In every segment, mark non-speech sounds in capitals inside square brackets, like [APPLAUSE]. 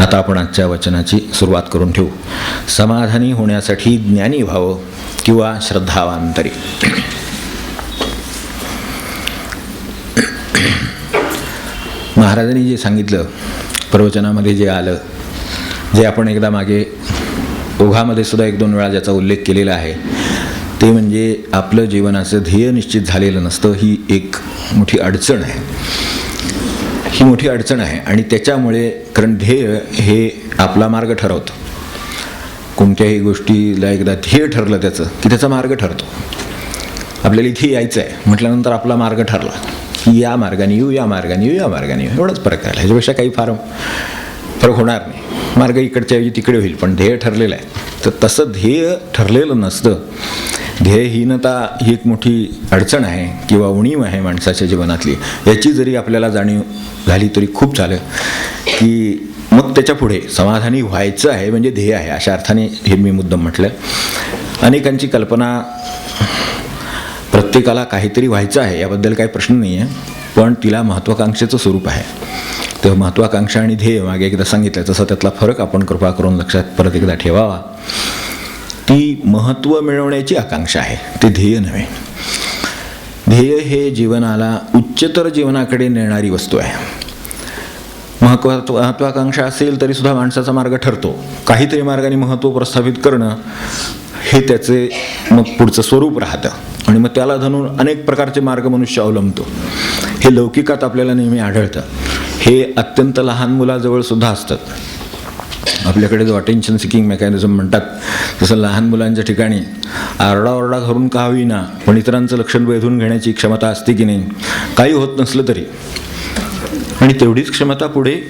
आता आपण आजच्या वचनाची सुरुवात करून ठेवू. समाधानी होण्यासाठी ज्ञानी व्हावं किंवा श्रद्धावांतरी महाराजांनी जे सांगितलं प्रवचनामध्ये जे आलं जे आपण एकदा मागे ओघामध्ये सुद्धा एक दोन वेळा ज्याचा उल्लेख केलेला आहे ते म्हणजे आपलं जीवनाचं ध्येय निश्चित झालेलं नसतं ही एक मोठी अडचण आहे. ही मोठी अडचण आहे आणि त्याच्यामुळे कारण ध्येय हे आपला मार्ग ठरवतं. कोणत्याही गोष्टीला एकदा ध्येय ठरलं त्याचं की त्याचा मार्ग ठरतो. आपल्याला इथे यायचं आहे. म्हटल्यानंतर आपला मार्ग ठरला. की या मार्गाने येऊ या मार्गाने येऊ या मार्गाने येऊ. एवढंच फरक राहिला. ह्याच्यापेक्षा काही फार फरक होणार नाही. मार्ग इकडच्या ऐवजी तिकडे होईल. पण ध्येय ठरलेलं आहे. तर तसं ध्येय ठरलेलं नसतं ध्येयहीनता ही एक मोठी अडचण आहे किंवा उणीव आहे माणसाच्या जीवनातली. याची जरी आपल्याला जाणीव झाली तरी खूप झालं की मग त्याच्या पुढे समाधानी व्हायचं आहे म्हणजे ध्येय आहे अशा अर्थाने हे मी मुद्दम म्हटलं. अनेकांची कल्पना प्रत्येकाला काहीतरी व्हायचं आहे याबद्दल काही प्रश्न नाही आहे पण तिला महत्त्वाकांक्षेचं स्वरूप आहे. तर महत्त्वाकांक्षा आणि ध्येय मागे एकदा सांगितलं तसं त्यातला फरक आपण कृपा करून लक्षात परत एकदा ठेवावा. ती महत्त्व मिळवण्याची आकांक्षा आहे. ते ध्येय नव्हे. ध्येय हे जीवनाला उच्चतर जीवनाकडे नेणारी वस्तू आहे. महत्त्व महत्वाकांक्षा असेल तरी सुद्धा माणसाचा मार्ग ठरतो. काहीतरी मार्गाने महत्त्व प्रस्थापित करणं हे त्याचे मग पुढचं स्वरूप राहतं. आणि मग त्याला धरून अनेक प्रकारचे मार्ग मनुष्य अवलंबतो. हे लौकिकात आपल्याला नेहमी आढळतं. हे अत्यंत लहान मुलाजवळ सुद्धा असतात. आपल्याकडे जो अटेन्शन सिकिंग मेकॅनिझम म्हणतात तसं लहान मुलांच्या ठिकाणी आरडाओरडा करून का होईना पण इतरांचं लक्षण वेधून घेण्याची क्षमता असते की नाही काही होत नसलं तरी. आणि तेवढीच क्षमता पुढे. [LAUGHS]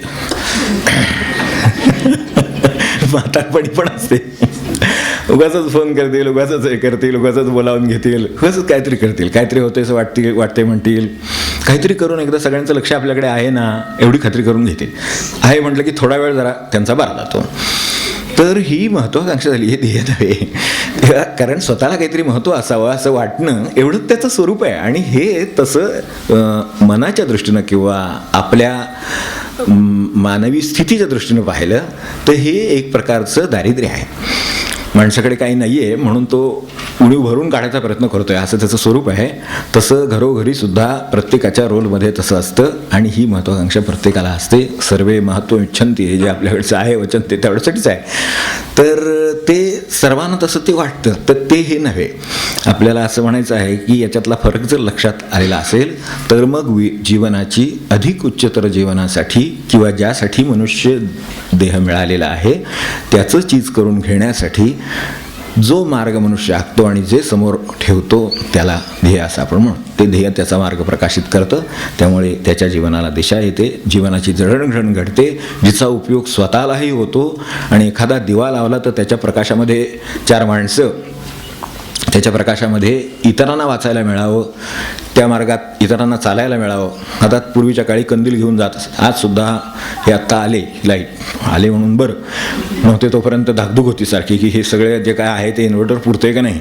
म्हातारपणी पण असते. उगाच फोन करतील उगाच हे करतील उगाच बोलावून घेतील. उगाच काहीतरी करतील. काहीतरी होते असं वाटते वाटते म्हणतील. काहीतरी करून एकदा सगळ्यांचं लक्ष आपल्याकडे आहे ना एवढी खात्री करून घेतील. आहे म्हटलं की थोडा वेळ जरा त्यांचा बार जातो. तर ही महत्त्वाकांक्षा झाली हे ध्येय नव्हे. कारण स्वतःला काहीतरी महत्त्व असावं असं वाटणं एवढंच त्याचं स्वरूप आहे. आणि हे तसं मनाच्या दृष्टीनं किंवा आपल्या मानवी स्थितीच्या दृष्टीनं पाहिलं तर हे एक प्रकारचं दारिद्र्य आहे. माणसाकडे काही नाही आहे म्हणून तो उणीव भरून काढायचा प्रयत्न करतोय. असं त्याचं स्वरूप आहे. तसं घरोघरी सुद्धा प्रत्येकाच्या रोलमध्ये तसं असतं आणि ही महत्त्वाकांक्षा प्रत्येकाला असते. सर्वे महत्त्व इच्छंती हे जे आपल्याकडचं आहे वचन ते तेवढ्यासाठीच आहे. तर ते सर्वांना तसं ते वाटतं. तर ते हे नव्हे. आपल्याला असं म्हणायचं आहे की याच्यातला फरक जर लक्षात आलेला असेल तर मग वि जीवनाची अधिक उच्चतर जीवनासाठी किंवा ज्यासाठी मनुष्य देह मिळालेला आहे त्याचं चीज करून घेण्यासाठी जो मार्ग मनुष्य आखतो आणि जे समोर ठेवतो त्याला ध्येय असं आपण म्हणू. ते ध्येय त्याचा मार्ग प्रकाशित करतं त्यामुळे त्याच्या जीवनाला दिशा येते. जीवनाची जडणघडण घडते. जिचा उपयोग स्वतःलाही होतो आणि एखादा दिवा लावला तर त्याच्या प्रकाशामध्ये चार माणसं त्याच्या प्रकाशामध्ये इतरांना वाचायला मिळावं त्या मार्गात इतरांना चालायला मिळावं. आता पूर्वीच्या काळी कंदील घेऊन जात असत आज सुद्धा हे आत्ता आले लाइट आले म्हणून बरं. नव्हते तोपर्यंत धाकधूक होती सारखी की हे सगळे जे काय आहे ते इन्व्हर्टर पुरते का नाही?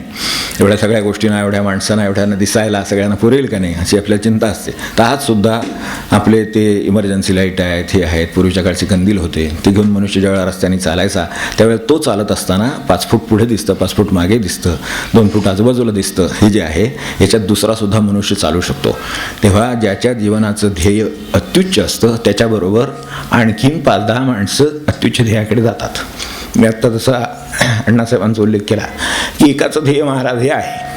एवढ्या सगळ्या गोष्टींना एवढ्या माणसांना एवढ्यांना दिसायला सगळ्यांना पुरेल का नाही? अशी आपल्याला चिंता असते. तर आज सुद्धा आपले ते इमर्जन्सी लाइट आहेत हे आहेत. पूर्वीच्या काळचे कंदील होते. ते घेऊन मनुष्य ज्यावेळेला रस्त्याने चालायचा त्यावेळेला तो चालत असताना पाच फूट पुढे दिसतं पाच फूट मागे दिसतं दोन फूट आजूबाजूला दिसतं. हे जे आहे याच्यात दुसरा सुद्धा मनुष्य चालू शकतो. तेव्हा ज्याच्या जीवनाचं ध्येय अत्युच्च असतं त्याच्याबरोबर आणखीन पाच दहा माणसं अत्युच्च ध्येयाकडे जातात. मी आत्ता तसा अण्णासाहेबांचा उल्लेख केला की एकाचं ध्येय महाराज हे आहे.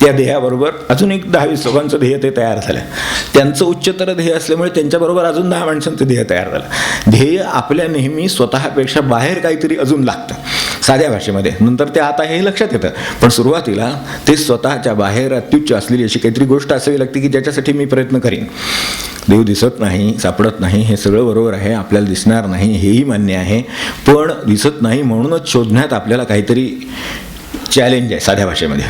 त्या ध्येयाबरोबर अजून एक दहा वीस लोकांचं ध्येय ते तयार झालं. त्यांचं उच्चतर ध्येय असल्यामुळे त्यांच्याबरोबर अजून दहा माणसांचं ध्येय तयार झालं. ध्येय आपल्या नेहमी स्वतःपेक्षा बाहेर काहीतरी अजून लागतं. साध्या भाषेमध्ये. नंतर ते आता हे लक्षात येतं. पण सुरुवातीला ते स्वतःच्या बाहेर अत्युच्च असलेली अशी काहीतरी गोष्ट असावी लागते की ज्याच्यासाठी मी प्रयत्न करीन. देव दिसत नाही सापडत नाही हे सगळं बरोबर आहे आपल्याला दिसणार नाही हेही मान्य आहे. पण दिसत नाही म्हणूनच शोधण्यात आपल्याला काहीतरी चॅलेंज आहे साध्या भाषेमध्ये.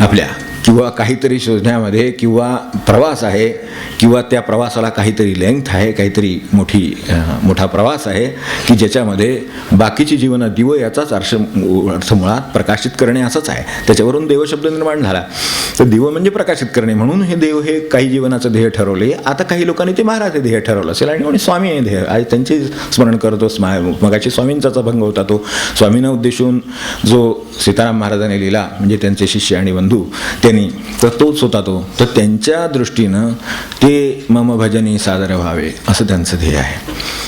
आपल्या किंवा काहीतरी शोधण्यामध्ये किंवा प्रवास आहे किंवा त्या प्रवासाला काहीतरी लेंथ आहे काहीतरी मोठी मोठा प्रवास आहे की ज्याच्यामध्ये बाकीची जीवन दिव याचाच अर्श अर्थ मुळात प्रकाशित करणे असंच आहे. त्याच्यावरून देवशब्द निर्माण झाला. तर दिव म्हणजे प्रकाशित करणे म्हणून हे देव हे काही जीवनाचं ध्येय ठरवले. आता काही लोकांनी ते महाराज हे ध्येय ठरवलं असेल आणि कोणी स्वामी हे ध्येय. आज त्यांचे स्मरण करतो स्मा मगाशी स्वामींचा भंग होता तो. स्वामींना उद्देशून जो सीताराम महाराजांनी लिहिला म्हणजे त्यांचे शिष्य आणि बंधू त्यांनी तर तोच होता तो. तर त्यांच्या दृष्टीनं ते मम भजनी सादर व्हावे असं त्यांचं ध्येय आहे.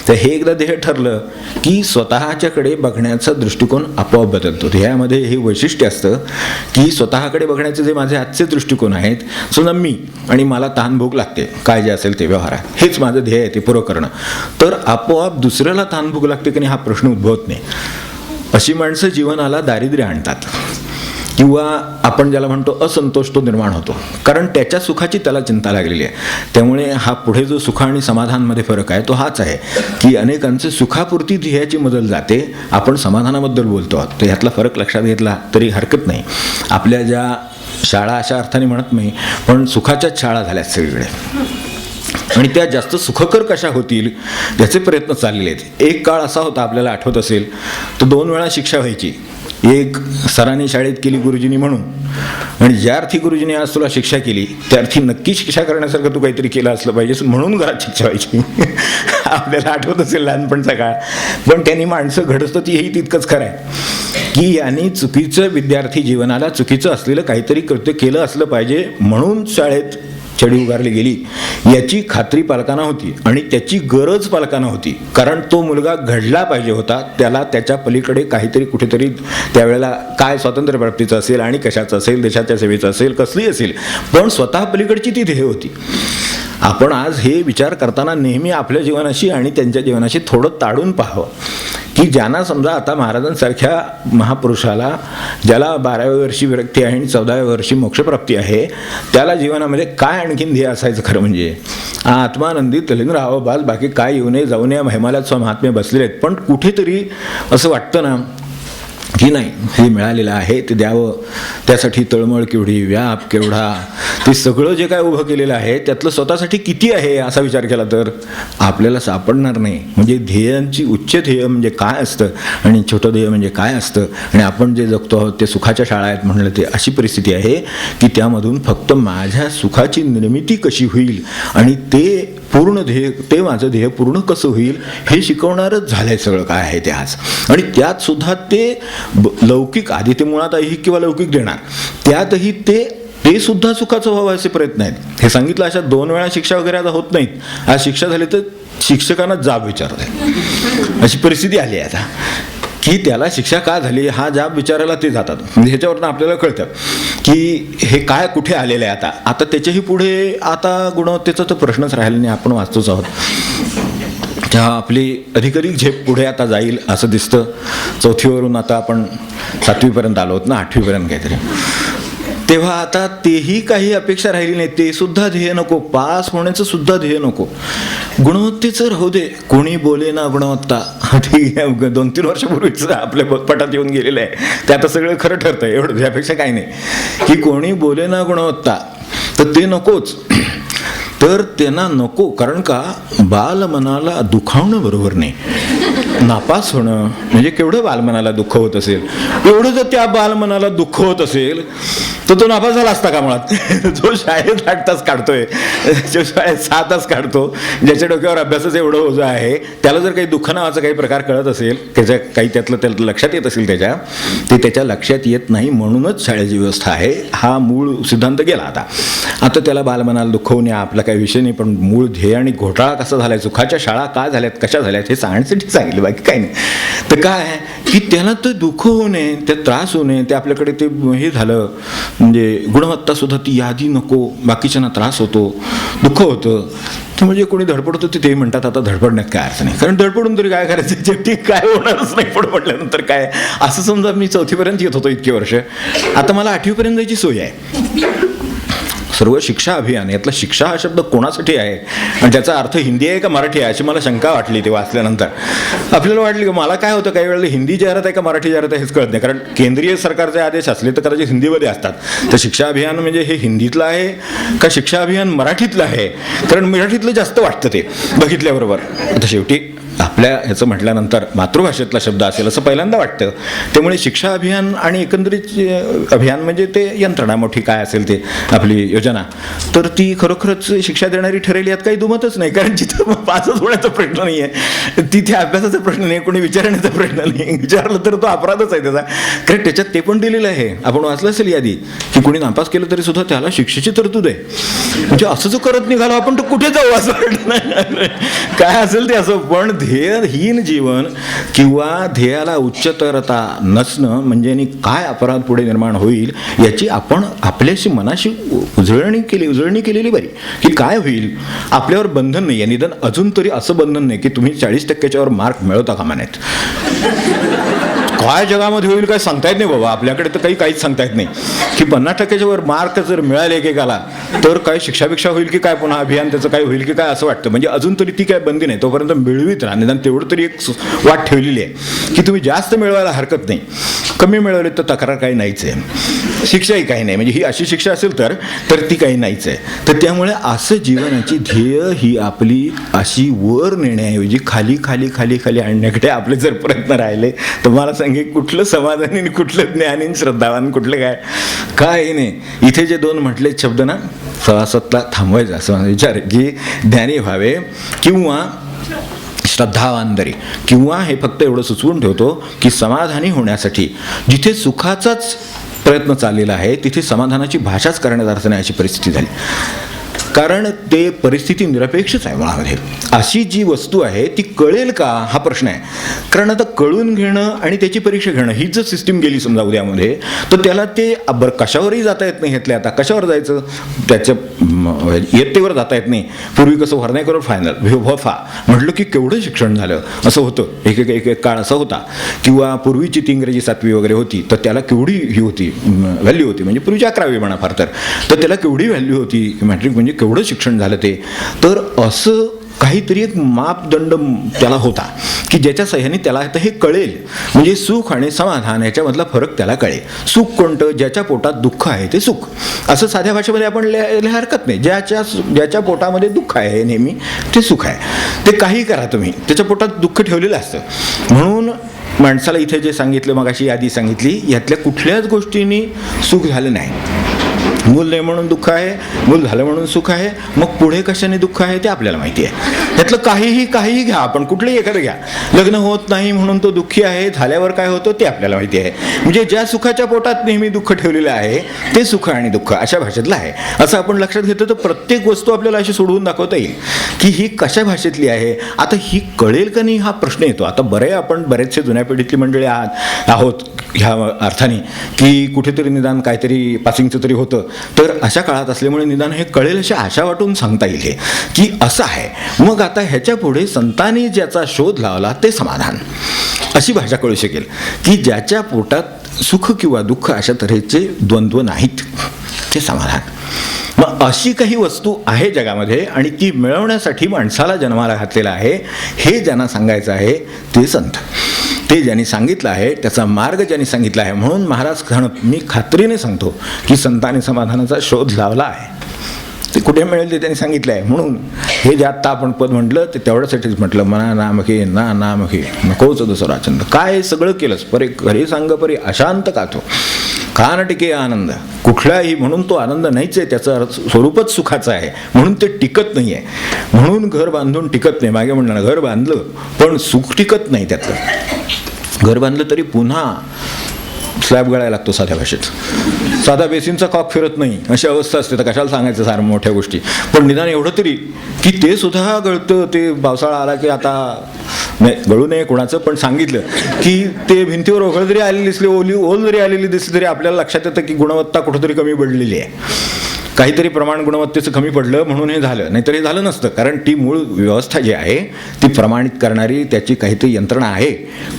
तर हे एकदा ध्येय ठरलं की स्वतःच्याकडे बघण्याचा दृष्टिकोन आपोआप बदलतो. ध्येयामध्ये हे वैशिष्ट्य असतं की स्वतःकडे बघण्याचे जे माझे आजचे दृष्टिकोन आहेत समजा मी आणि मला तहान भूक लागते काय जे असेल ते व्यवहारात हेच माझं ध्येय आहे ते पुरं करणं. तर आपोआप दुसऱ्याला तहान भूक लागते की नाही हा प्रश्न उद्भवत नाही. अशी माणसं जीवनाला दारिद्र्य आणतात. किंवा आपण ज्याला म्हणतो असंतोष तो निर्माण होतो. कारण त्याच्या सुखाची त्याला चिंता लागलेली आहे. त्यामुळे हा पुढे जो सुख आणि समाधानमध्ये फरक आहे तो हाच आहे की अनेकांचे सुखापुरती ध्येयाची मदत जाते. आपण समाधानाबद्दल बोलतो आहोत. तर ह्यातला फरक लक्षात घेतला तरी हरकत नाही. आपल्या ज्या शाळा अशा अर्थाने म्हणत नाही पण सुखाच्याच शाळा झाल्यात सगळीकडे. आणि त्या जास्त सुखकर कशा होतील याचे प्रयत्न चाललेले आहेत. एक काळ असा होता आपल्याला आठवत असेल तर दोन वेळा शिक्षा व्हायची. एक सरांनी शाळेत केली गुरुजींनी म्हणून. आणि ज्या अर्थी गुरुजीने आज तुला शिक्षा केली त्या अर्थी नक्की शिक्षा करण्यासारखं तू काहीतरी केलं असलं पाहिजे म्हणून घरात शिक्षा व्हायची. [LAUGHS] आपल्याला आठवत असेल लहानपणचा काळ. पण त्यांनी माणसं घडतं ती हेही तितकंच खरं आहे. की यांनी चुकीचं विद्यार्थी जीवनाला चुकीचं असलेलं काहीतरी कृत्य केलं असलं पाहिजे म्हणून शाळेत छडी उगारली गेली याची खात्री पालकांना होती आणि त्याची गरज पालकांना होती. कारण तो मुलगा घडला पाहिजे होता त्याला त्याच्या पलीकडे काहीतरी कुठेतरी त्यावेळेला काय स्वातंत्र्य प्राप्तीचं असेल आणि कशाचं असेल देशाच्या सेवेचं असेल कसली असेल पण स्वतः पलीकडची ती ध्येय होती. आपण आज हे विचार करताना नेहमी आपल्या जीवनाशी आणि त्यांच्या जीवनाशी थोडं ताडून पाहावं. की ज्यांना समजा आता महाराजांसारख्या महापुरुषाला ज्याला बाराव्या वर्षी विरक्ती आहे आणि चौदाव्या वर्षी मोक्षप्राप्ती आहे त्याला जीवनामध्ये काय आणखीन ध्येय असायचं खरं म्हणजे? आत्मानंदी तलिंग राहावं बाल बाकी काय येऊ नये जाऊ नये महिमालाच महात्मे बसलेले आहेत. पण कुठेतरी असं वाटतं ना की नाही? हे मिळालेलं आहे ते द्यावं. त्यासाठी तळमळ केवढी व्याप केवढा? ते सगळं जे काय उभं केलेलं आहे त्यातलं स्वतःसाठी किती आहे असा विचार केला तर आपल्याला सापडणार नाही. म्हणजे ध्येयांची उच्च ध्येय म्हणजे काय असतं आणि छोटं ध्येय म्हणजे काय असतं? आणि आपण जे जगतो आहोत ते सुखाच्या शाळा आहेत म्हणलं ते अशी परिस्थिती आहे की त्यामधून फक्त माझ्या सुखाची निर्मिती कशी होईल आणि ते पूर्ण ध्येय ते माझं ध्येय पूर्ण कसं होईल हे शिकवणारच झालंय सगळं काय आहे ते आज. आणि त्यात सुद्धा ते लौकिक आधी ते मुळात ऐहिक किंवा लौकिक देणार. त्यातही ते ते सुद्धा सुखाचं व्हावं असे प्रयत्न आहेत. हे सांगितलं अशा दोन वेळा शिक्षा वगैरे आता होत नाहीत. आज शिक्षा झाली तर शिक्षकांना जाब विचारते अशी परिस्थिती आली आहे आता. की त्याला शिक्षा का झाली? हा जाब विचारायला ते जातात. म्हणजे ह्याच्यावरनं आपल्याला कळतं की हे काय कुठे आलेलं आहे आता. आता त्याच्याही पुढे आता गुणवत्तेचा तर प्रश्नच राहिला नाही. आपण वाचतोच आहोत. तेव्हा आपली अधिकाधिक झेप पुढे आता जाईल असं दिसतं. चौथीवरून आता आपण सातवीपर्यंत आलो आहोत ना आठवीपर्यंत काहीतरी. तेव्हा आता तेही काही अपेक्षा राहिली नाही ते सुद्धा ध्येय नको पास होण्याचं सुद्धा ध्येय नको. गुणवत्तेचं राहू दे कोणी बोले ना गुणवत्ता. ठीक आहे दोन तीन वर्षापूर्वीच आपल्या पटात येऊन गेलेलं आहे. ते आता सगळं खरं ठरतं एवढं त्यापेक्षा काही नाही. की कोणी बोले ना गुणवत्ता तर ते नकोच. तर त्यांना नको. कारण का? बालमनाला दुखावणं बरोबर नाही. नापास होणं म्हणजे केवढं बालमनाला दुःख होत असेल? एवढं जर त्या बालमनाला दुःख होत असेल तर तो नापास झाला असता का मुळात? [LAUGHS] जो शाळेत आठ तास काढतोय जो शाळेत सहा तास काढतो ज्याच्या डोक्यावर अभ्यासाचं एवढं ओझं आहे त्याला जर काही दुःख नावाचा काही प्रकार कळत असेल त्याच्या काही त्यातलं त्याला लक्षात येत असेल त्याच्या ते त्याच्या लक्षात येत नाही म्हणूनच शाळेची व्यवस्था आहे. हा मूळ सिद्धांत गेला आता. आता त्याला बालमनाला दुखवणे आपला काही विषय नाही पण मूळ ध्येय आणि घोटाळा कसा झालाय सुखाच्या शाळा का झाल्यात कशा झाल्यात हे सांगण्यासाठी सांगितलं बाकी काही नाही. तर काय आहे? की त्याला ते दुःख होऊ नये ते त्रास होऊ नये ते आपल्याकडे ते हे झालं. म्हणजे गुणवत्ता सुद्धा ती यादी नको बाकीच्यांना त्रास होतो दुःख होतं. तर म्हणजे कोणी धडपडतो ते ते म्हणतात आता धडपडण्यात काय अर्थ नाही. कारण धडपडून तरी काय करायचं? [LAUGHS] शेवटी काय होणारच नाही पण म्हटल्यानंतर काय? असं समजा मी चौथीपर्यंत येत होतो इतके वर्ष. आता मला आठवीपर्यंत जायची सोय आहे. सर्व शिक्षा अभियान यातला शिक्षा हा शब्द कोणासाठी आहे? आणि त्याचा अर्थ हिंदी आहे का मराठी आहे अशी मला शंका वाटली ते वाचल्यानंतर आपल्याला वाटली की मला काय होतं काही वेळेला हिंदी जाहिरात आहे का मराठी जाहिरात आहे हेच कळत नाही. कारण केंद्रीय सरकारचे आदेश असले तर कदाचित हिंदीमध्ये असतात. तर शिक्षा अभियान म्हणजे हे हिंदीतलं आहे का शिक्षा अभियान मराठीतलं आहे? कारण मराठीतलं जास्त वाटतं ते बघितल्याबरोबर. आता शेवटी आपल्या ह्याचं म्हटल्यानंतर मातृभाषेतला शब्द असेल असं पहिल्यांदा वाटतं. त्यामुळे शिक्षा अभियान आणि एकंदरीत अभियान म्हणजे ते यंत्रणा मोठी काय असेल ते आपली योजना. तर ती खरोखरच शिक्षा देणारी ठरेल यात काही दुमतच नाही. कारण जिथं पासच होण्याचा प्रश्न नाही आहे तिथे अभ्यासाचा प्रश्न नाही कोणी विचारण्याचा प्रश्न नाही विचारलं तर तो अपराधच आहे त्याचा. कारण त्याच्यात ते पण दिलेलं आहे. आपण वाचलं असेल यादी की कोणी नापास केलं तरी सुद्धा त्याला शिक्षेची तरतूद आहे. म्हणजे असं जो करत निघालो आपण तर कुठे जाऊ असं वाटलं काय असेल ते असं पण ध्येयहीन जीवन किंवा ध्येयाला उच्चतरता नसणं म्हणजे काय अपराध पुढे निर्माण होईल याची आपण आपल्याशी मनाशी उजळणी केली उजळणी केलेली बरी. की काय होईल? आपल्यावर बंधन नाही आहे निदान अजून तरी असं बंधन नाही की तुम्ही चाळीस टक्क्याच्यावर मार्क मिळवता कामा नाहीत काय जगामध्ये होईल काय सांगता येत नाही बाबा. आपल्याकडे तर काही काहीच सांगता येत नाही. की पन्नास टक्क्याच्या वर मार्क जर मिळाले एकेकाला तर काय शिक्षापेक्षा होईल की काय पुन्हा अभियान त्याचं काय होईल की काय असं वाटतं. म्हणजे अजून तरी ती काय बंदी नाही. तोपर्यंत मिळवीत राहा निदान तेवढं तरी एक सु- वाट ठेवलेली आहे. की तुम्ही जास्त मिळवायला हरकत नाही. कमी मिळवले तर तक्रार काही नाहीच आहे. शिक्षाही काही नाही. म्हणजे ही अशी शिक्षा असेल तर तर ती काही नाहीच आहे. तर त्यामुळे असं जीवनाची ध्येय ही आपली अशी वर नेण्याऐवजी खाली खाली खाली खाली आणण्याकडे आपले जर प्रयत्न राहिले तर मला सांगे कुठलं समाधानी आणि कुठलं ज्ञानी आणि श्रद्धावान कुठलं काय? काय नाही. इथे जे दोन म्हटले शब्द ना सभासदला थांबवायचं असं विचार की ज्ञानी व्हावे किंवा श्रद्धावांतरी किंवा हे फक्त एवढं सुचवून ठेवतो की समाधानी होण्यासाठी जिथे सुखाचाच प्रयत्न चाललेला आहे तिथे समाधानाची भाषाच करण्यात अर्थ नाही अशी परिस्थिती झाली. कारण ते परिस्थिती निरपेक्षच आहे मुळामध्ये अशी जी वस्तू आहे ती कळेल का? हा प्रश्न आहे. कारण आता कळून घेणं आणि त्याची परीक्षा घेणं ही जर सिस्टीम गेली समजा उद्यामध्ये तर त्याला ते बरं कशावरही जाता येत नाही ह्यातल्या आता. कशावर जायचं? त्याच्या इयत्तेवर जाता येत नाही. पूर्वी कसं व्हर्नायकर फायनल भफा म्हटलं की केवढं शिक्षण झालं? असं होतं. एक एक एक एक काळ असा होता. किंवा पूर्वीची ती इंग्रजी सातवी वगैरे होती तर त्याला केवढी ही होती व्हॅल्यू होती. म्हणजे पूर्वीची अकरावी म्हणा फार तर. तर त्याला केवढी व्हॅल्यू होती? मॅट्रिक म्हणजे केवढं शिक्षण झालं ते? तर असं काहीतरी एक मापदंड त्याला होता की ज्याच्या सह्याने त्याला आता हे कळेल. म्हणजे सुख आणि समाधान याच्यामधला फरक त्याला कळेल. सुख कोणतं? ज्याच्या पोटात दुःख आहे ते सुख. असं साध्या भाषेमध्ये आपण लिहायला हरकत नाही. ज्याच्या ज्याच्या पोटामध्ये दुःख आहे नेहमी ते सुख आहे. ते काही करा तुम्ही. त्याच्या पोटात दुःख ठेवलेलं असतं. म्हणून माणसाला इथे जे सांगितलं मग अशी यादी सांगितली यातल्या कुठल्याच गोष्टींनी सुख झालं नाही. मूल नाही म्हणून दुःख आहे मूल झालं म्हणून सुख आहे मग पुढे कशाने दुःख आहे ते आपल्याला माहिती आहे. त्यातलं काहीही काहीही घ्या आपण कुठलंही एखादं घ्या. लग्न होत नाही म्हणून तो दुःखी आहे झाल्यावर काय होतं ते आपल्याला माहिती आहे. म्हणजे ज्या सुखाच्या पोटात नेहमी दुःख ठेवलेलं आहे ते सुख आणि दुःख अशा भाषेतलं आहे. असं आपण लक्षात घेतो तर प्रत्येक वस्तू आपल्याला अशी सोडवून दाखवता येईल की ही कशा भाषेतली आहे आता ही कळेल का नाही हा प्रश्न येतो. आता बरे आपण बरेचसे जुन्या पिढीतली मंडळी आहात आहोत ह्या अर्थाने की कुठेतरी निदान काहीतरी पासिंगचं तरी होतं. तर अशा काळात असल्यामुळे निदान हे कळेल अशी आशा वाटून सांगता येईल हे. की असं आहे. मग आता ह्याच्या पुढे संतांनी ज्याचा शोध लावला ते समाधान. अशी भाषा कळू शकेल की ज्याच्या पोटात सुख किंवा दुःख अशा तऱ्हेचे द्वंद्व नाहीत ते समाधान. मग अशी काही वस्तू आहे जगामध्ये आणि ती मिळवण्यासाठी माणसाला जन्माला घातलेला आहे हे ज्यांना सांगायचं आहे ते संत. ते ज्यांनी सांगितलं आहे त्याचा मार्ग ज्यांनी सांगितला आहे म्हणून महाराज म्हणत मी खात्रीने सांगतो की संतांनी समाधानाचा शोध लावला आहे. ते कुठे मिळेल ते त्यांनी सांगितलं आहे. म्हणून हे जे आत्ता आपण पद म्हटलं ते तेवढ्यासाठीच म्हटलं मना नामके ना नामके नकोच दुसरा छंद. काय सगळं केलंस? परे घरी सांग परे अशांत कातो तो? टिके आनंद. कुठलाही म्हणून तो आनंद नाहीच आहे त्याचं अर्थ- स्वरूपच सुखाचं आहे. म्हणून ते टिकत नाही आहे म्हणून घर बांधून टिकत नाही. मागे म्हणणार घर बांधलं पण सुख टिकत नाही त्यातलं. घर बांधलं तरी पुन्हा स्लॅब गळायला लागतो साध्या भाषेत. साधा बेसिनचा कॉक फिरत नाही. अशी अवस्था असते. तर कशाला सांगायचं सारं मोठ्या गोष्टी? पण निदान एवढं तरी की ते सुद्धा गळतं. ते पावसाळा आला की आता नाही गळू नये कोणाचं पण सांगितलं की ते भिंतीवर ओघळ जरी आलेली दिसली ओली ओल जरी आलेली दिसली तरी आपल्याला लक्षात येतं की गुणवत्ता कुठंतरी कमी पडलेली आहे. काहीतरी प्रमाण गुणवत्तेचं कमी पडलं म्हणून हे झालं. नाहीतर हे झालं नसतं. कारण ती मूळ व्यवस्था जी आहे ती प्रमाणित करणारी त्याची काहीतरी यंत्रणा आहे.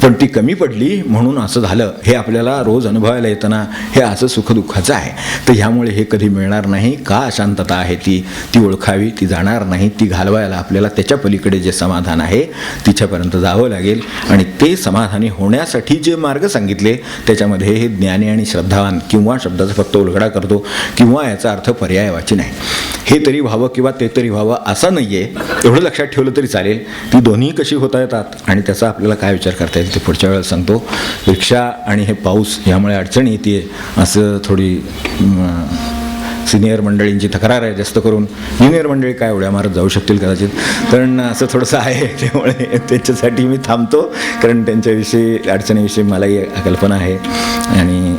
पण ती कमी पडली म्हणून असं झालं. हे आपल्याला रोज अनुभवायला येताना हे असं सुखदुःखाचं आहे. तर ह्यामुळे हे कधी मिळणार नाही. का अशांतता आहे ती? ती ओळखावी ती जाणार नाही ती घालवायला आपल्याला त्याच्या पलीकडे जे समाधान आहे तिच्यापर्यंत जावं लागेल. आणि ते समाधानी होण्यासाठी जे मार्ग सांगितले त्याच्यामध्ये हे ज्ञानी आणि श्रद्धावान किंवा शब्दाचा फक्त उलगडा करतो किंवा याचा अर्थ पर्याय वाचन आहे. हे तरी व्हावं किंवा ते तरी व्हावं असं नाही आहे एवढं लक्षात ठेवलं तरी चालेल. ती दोन्ही कशी होता येतात आणि त्याचा आपल्याला काय विचार करता येईल ते पुढच्या वेळेला सांगतो. रिक्षा आणि हे पाऊस ह्यामुळे अडचण येते असं थोडी सिनियर मंडळींची तक्रार आहे जास्त करून. ज्युनियर मंडळी काय उड्या मारत जाऊ शकतील कदाचित. पण असं थोडंसं आहे त्यामुळे त्याच्यासाठी मी थांबतो. कारण त्यांच्याविषयी अडचणीविषयी मलाही कल्पना आहे. आणि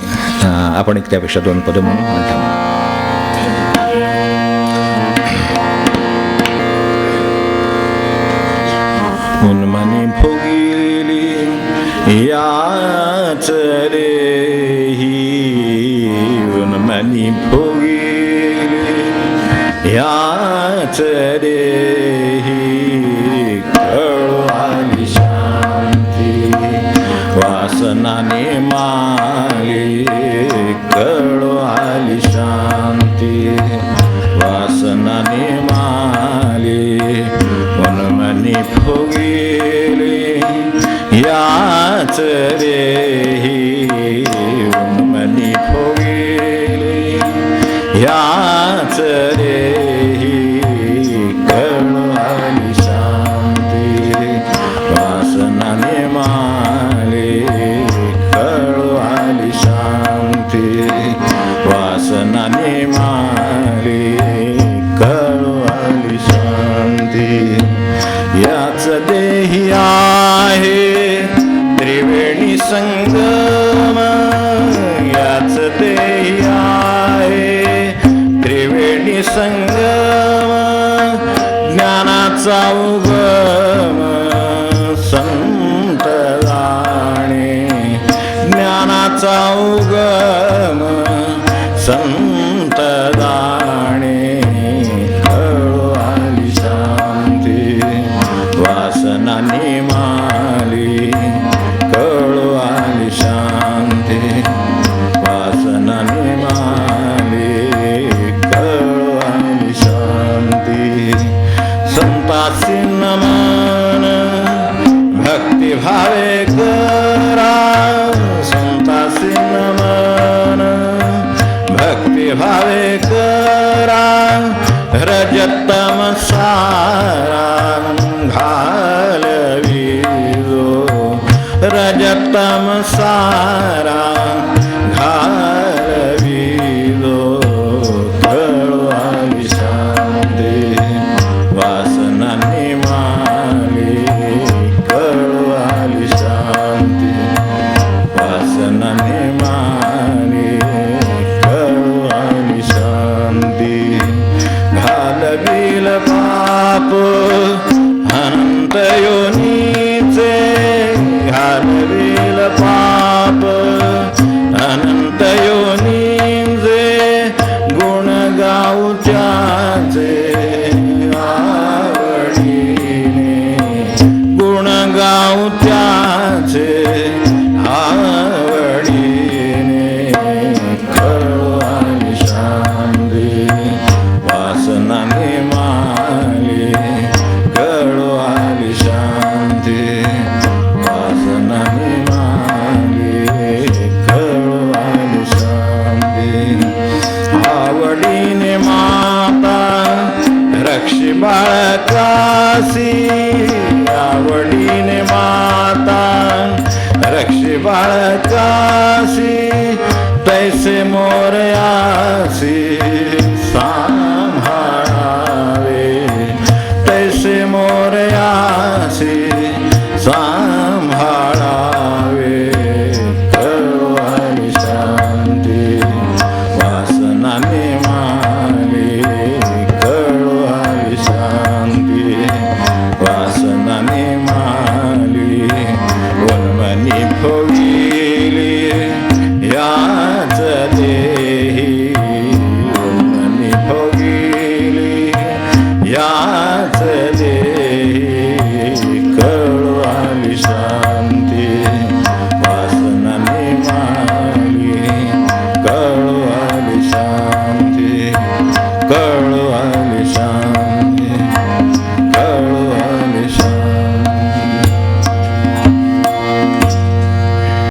आपण एक त्यापेक्षा दोन पदं म्हणून म्हणतो. মন মানে ভগিলি ইয়া याच रे उगम संत जाणे ज्ञानाचा उगम पाप अनंत योनीचे घालविल पाप रक्षी बाळकासी आवडीने माता रक्षी बाळकासी तैसे मोरयासी.